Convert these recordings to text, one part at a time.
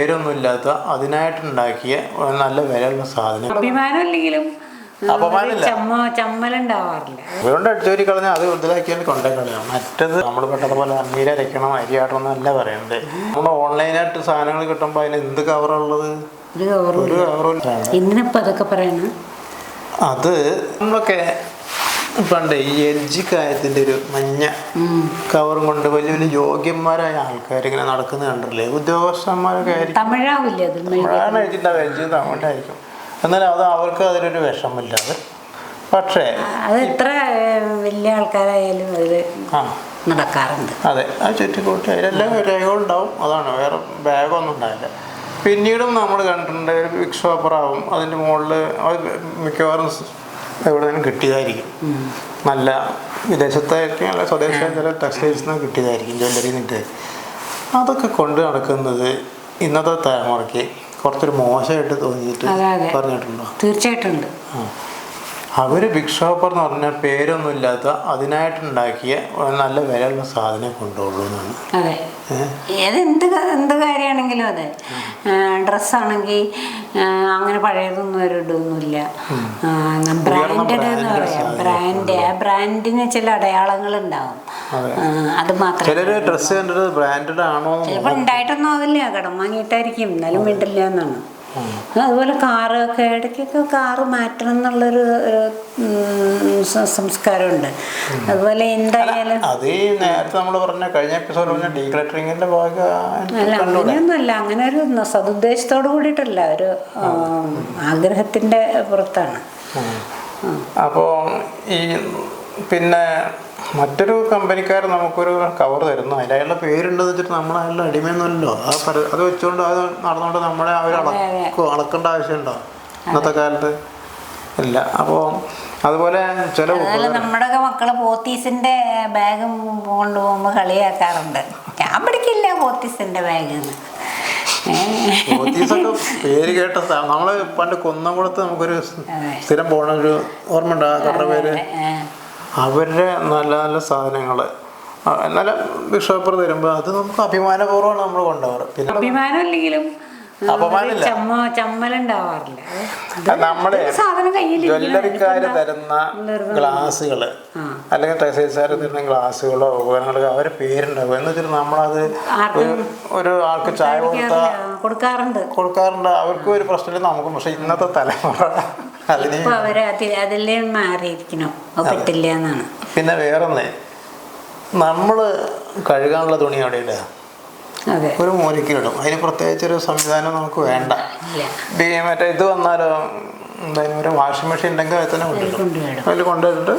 പേരൊന്നുമില്ലാത്ത അതിനായിട്ടുണ്ടാക്കിയ ഒരു നല്ല വിലയുള്ള സാധനം. അഭിമാനം അടിച്ചോരി കളഞ്ഞാൽ അത് വലുതാക്കിയാൽ കൊണ്ടേ കളയാം. മറ്റത് നമ്മൾ പെട്ടതുപോലെ അമ്മീരരയ്ക്കണം അരിയാട്ടണം അല്ല പറയണ്ട്. നമ്മൾ ഓൺലൈനായിട്ട് സാധനങ്ങൾ കിട്ടുമ്പോൾ അതിന് എന്ത് കവറുള്ളത്? ഒരു കവറും ഒരു കവറും എന്തിനപ്പോ അതൊക്കെ പറയണ? അത് നമ്മളൊക്കെ പണ്ട് ഈ എൽജിക്കായത്തിന്റെ ഒരു മഞ്ഞ കവറും കൊണ്ട് വലിയ വലിയ യോഗ്യന്മാരായ ആൾക്കാർ ഇങ്ങനെ നടക്കുന്നത് കണ്ടില്ലേ ഉദ്യോഗസ്ഥന്മാരൊക്കെ ആയിരിക്കും. തമിഴാവില്ലേ എഴുതിയിട്ടുണ്ടാവും എൽ ജി തമിഴായിരിക്കും. എന്നാലും അത് അവർക്ക് അതിലൊരു വിഷമില്ല അത് പക്ഷേ അത് എത്ര വലിയ ആൾക്കാരായാലും അതിൽ നടക്കാറുണ്ട്. അതെ. ആ ചുറ്റിക്കൂട്ടി അതിലെല്ലാം രേഖകളുണ്ടാവും അതാണ്. വേറെ ബാഗൊന്നും ഉണ്ടാവില്ല. പിന്നീടും നമ്മൾ കണ്ടിട്ടുണ്ട് ഒരു ബിഗ് ഷോപ്പറാവും അതിന്റെ മുകളിൽ മിക്കവാറും എവിടെ നിന്നും കിട്ടിയതായിരിക്കും നല്ല വിദേശത്തായിരിക്കും അല്ല സ്വദേശ ചില ടെക്സ്റ്റൈൽസിൽ നിന്ന് കിട്ടിയതായിരിക്കും ജ്വല്ലറി നിന്ന് അതൊക്കെ കൊണ്ട് നടക്കുന്നത് ഇന്നത്തെ തലമുറയ്ക്ക് കുറച്ചൊരു മോശമായിട്ട് തോന്നിയിട്ട്. പറഞ്ഞിട്ടുണ്ടോ? തീർച്ചയായിട്ടും ഉണ്ട്. അവർ ബിഗ് ഷോപ്പർ എന്ന് പറഞ്ഞാൽ പേരൊന്നുമില്ലാത്ത അതിനായിട്ടുണ്ടാക്കിയ നല്ല വിലയുള്ള സാധനം കൊണ്ടുപോകുന്നു എന്നാണ്. അതെ. ഏത് എന്ത് കാര്യമാണെങ്കിലും അതെ. ഡ്രസ്സാണെങ്കിൽ അങ്ങനെ പഴയതൊന്നും ഒരു ഇടൊന്നുമില്ല. ബ്രാൻഡഡ് എന്ന് പറയാം. ബ്രാൻഡ് ആ ബ്രാൻഡിന് ചില അടയാളങ്ങൾ ഉണ്ടാവും അതെ. അത് മാത്രം ചിലര് ഡ്രസ്സ് കണ്ടിട്ട് ബ്രാൻഡഡ് ആണോ ചിലപ്പോൾ ഉണ്ടായിട്ടൊന്നും ആവില്ല. കടം വാങ്ങിയിട്ടായിരിക്കും. എന്നാലും വീണ്ടില്ല എന്നാണ്. അതുപോലെ കാറ് ഒക്കെ ഇടയ്ക്കൊക്കെ കാറ് മാറ്റണം എന്നുള്ളൊരു സംസ്കാരമുണ്ട്. അതുപോലെ എന്തായാലും അത് നേരത്തെ നമ്മൾ പറഞ്ഞ കഴിഞ്ഞ എപ്പിസോഡ് പറഞ്ഞ അല്ല അങ്ങനെയൊന്നുമല്ല. അങ്ങനെ ഒരു സതുദ്ദേശത്തോട് കൂടിയിട്ടല്ല. ഒരു ആഗ്രഹത്തിന്റെ പുറത്താണ്. അപ്പോൾ ഈ പിന്നെ മറ്റൊരു കമ്പനിക്കാർ നമുക്കൊരു കവർ തരുന്നു. അതിൽ അയാളുടെ പേരുണ്ടെന്ന് വെച്ചിട്ട് നമ്മൾ അയാളുടെ അടിമയൊന്നുമല്ലോ ആ പര അത് വെച്ചുകൊണ്ട് അത് നടന്നുകൊണ്ട് നമ്മളെ അവർ അളക്കും അളക്കേണ്ട ആവശ്യമുണ്ടോ? ഇന്നത്തെ കാലത്ത് ഇല്ല. അപ്പോൾ അതുപോലെ ചില നമ്മുടെ മക്കൾ പോത്തീസിന്റെ ബാഗ് കൊണ്ടുപോകുമ്പോൾ കളിയാക്കാറുണ്ട്. ഞാൻ പിടിക്കില്ല പോത്തീസിന്റെ ബാഗ് പോത്തീസൊക്കെ പേര് കേട്ട നമ്മൾ പണ്ട് കുന്നംകുളത്ത് നമുക്കൊരു. സ്ഥിരം പോണ ഒരു ഓർമ്മ ഉണ്ട് ആ കടയുടെ പേര്. അവരുടെ നല്ല നല്ല സാധനങ്ങൾ നല്ല ബിഷോപ്പർ തരുമ്പോൾ അത് നമുക്ക് അഭിമാനപൂർവമാണ് നമ്മൾ കൊണ്ടുപോകാറ്. പിന്നെ അഭിമാനം കയ്യിൽ ജ്വല്ലറിക്കാർ തരുന്ന ഗ്ലാസ്സുകൾ അല്ലെങ്കിൽ ടെക്സ്റ്റൈൽസുകാർ തരുന്ന ഗ്ലാസ്സുകളോ ഉപകരണങ്ങളോ അവരെ പേരുണ്ടാവും. എന്ന് വെച്ചാൽ നമ്മളത് ഒരു ആൾക്ക് ചായ കൊടുത്താൽ കൊടുക്കാറുണ്ട്. കൊടുക്കാറുണ്ട്. അവർക്കും ഒരു പ്രശ്നമില്ല നമുക്കും. പക്ഷെ ഇന്നത്തെ തലമുറ ഇപ്പൊ അവർ അതി- അതിലേ മാറിയിരിക്കണം പറ്റില്ല എന്നാണ് പിന്നെ വേറൊന്നേ നമ്മൾ കഴുകാനുള്ള തുണി അവിടെ ഇടുക ഒരു മൂലക്കിലിടും അതിന് പ്രത്യേകിച്ച് ഒരു സംവിധാനം നമുക്ക് വേണ്ട. മറ്റേ ഇത് വന്നാലോ എന്തായാലും ഒരു വാഷിംഗ് മെഷീൻ ഉണ്ടെങ്കിൽ അതിൽ തന്നെ കൊണ്ടുവരും അതിൽ കൊണ്ടുവന്നിട്ട്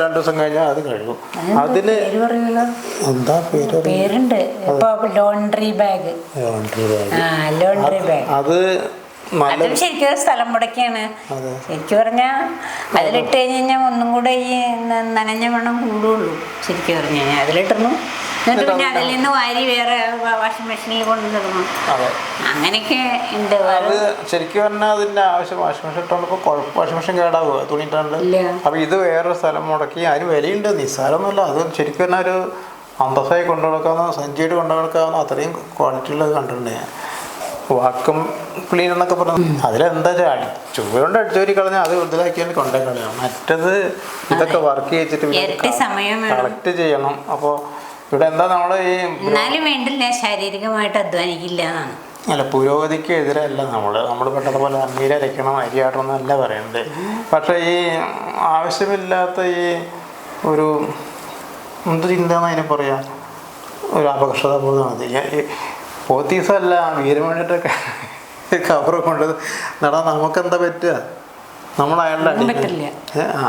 രണ്ടു ദിവസം കഴിഞ്ഞാൽ അത് കഴുകും. അതിന് പേര് എന്താ പേര് പേരുണ്ട്. Laundry bag. ലോണ്ടറി ബാഗ് അത് അതും ശരിക്കും സ്ഥലം മുടക്കിയാണ്. ശരിക്കും പറഞ്ഞാൽ അതിലിട്ട് കഴിഞ്ഞ് കഴിഞ്ഞാൽ ഒന്നും കൂടെ ഈ നനഞ്ഞ മണം കൂടുള്ളൂ ശരിക്കും പറഞ്ഞു കഴിഞ്ഞാൽ അതിലിട്ടിരുന്നു. എന്നിട്ട് പിന്നെ അതിൽ നിന്ന് വാരി വേറെ വാഷിംഗ് മെഷീനിൽ കൊണ്ടുവന്നിടണം അങ്ങനെയൊക്കെ ഉണ്ട്. അത് ശരിക്കും പറഞ്ഞാൽ അതിന്റെ ആവശ്യം വാഷിംഗ് മെഷീൻ ഇട്ടുള്ളപ്പോൾ കുഴപ്പം വാഷിംഗ് മെഷീൻ കേടാവുക തുണി ഇട്ടാണ്ട്? ഇല്ല. അപ്പൊ ഇത് വേറെ സ്ഥലം മുടക്കി. അതിന് വിലയുണ്ട്. നിസ്സാരമൊന്നുമല്ല. അത് ശരിക്കും പറഞ്ഞാൽ ഒരു അന്തസ്സായി കൊണ്ടു നടക്കാവുന്ന സഞ്ചിയായിട്ട് കൊണ്ടു നടക്കാവുന്ന അത്രയും ക്വാളിറ്റി ഉള്ളത് കണ്ടിട്ടുണ്ട് ഞാൻ. വാക്കും ക്ലീൻ എന്നൊക്കെ പറഞ്ഞു അതിലെന്താ ചാടി ചുവണ്ട് അടിച്ചോരി കളഞ്ഞാൽ അത് വലുതാക്കിയാൽ കൊണ്ടേ കളയാം. മറ്റത് ഇതൊക്കെ വർക്ക് ചെയ്തിട്ട് കളക്ട് ചെയ്യണം. അപ്പോൾ ഇവിടെ എന്താ നമ്മൾ ഈ എന്നാലും വേണ്ടില്ല ശാരീരികമായിട്ട് അധ്വാനിക്കില്ല എന്നാണ്. അല്ല പുരോഗതിക്ക് എതിരല്ല നമ്മൾ നമ്മൾ പെട്ടതുപോലെ അമ്മീരരയ്ക്കണം അരിയാടണം എന്നല്ല പറയുന്നത് പക്ഷേ ഈ ആവശ്യമില്ലാത്ത ഈ ഒരു എന്ത് ചിന്ത അതിനെ പറയാ? ഒരു അപകർഷത ബോധമാണ് ഇത് ഈ പോത്തീസല്ല വീരം വേണ്ടിയിട്ടൊക്കെ കവർ കൊണ്ട് നടാൻ നമുക്കെന്താ പറ്റുക? നമ്മൾ അയാളുടെ പറ്റില്ല. ആ.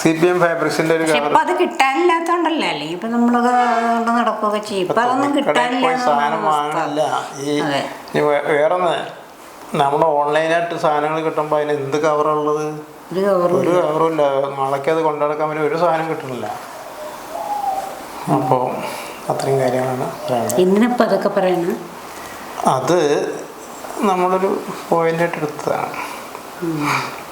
സി പി എം ഫാബ്രിക്സിന്റെ ഒരു ഇപ്പൊ അത് കിട്ടാനില്ലാത്തോണ്ടല്ലേ? അല്ലേ? ഇപ്പൊ നമ്മൾ നടക്കുകയൊക്കെ ചെയ്യും. ഇപ്പൊ അതൊന്നും കിട്ടാനില്ല സാധനം വാങ്ങാനില്ല ഈ വേറൊന്ന്. നമ്മൾ ഓൺലൈനായിട്ട് സാധനങ്ങൾ കിട്ടുമ്പോൾ അതിന് എന്ത് കവറുള്ളത് ഒരു കവറും ഒരു കവറും ഇല്ല. നാളേക്ക് അത് കൊണ്ടുനടക്കാൻ പറ്റും ഒരു സാധനം കിട്ടണില്ല. അപ്പോൾ അത്രയും കാര്യങ്ങളാണ് പറയാനുള്ളത് അതൊക്കെ പറയണ അത് നമ്മളൊരു പോയിന്റായിട്ട് എടുത്തതാണ്.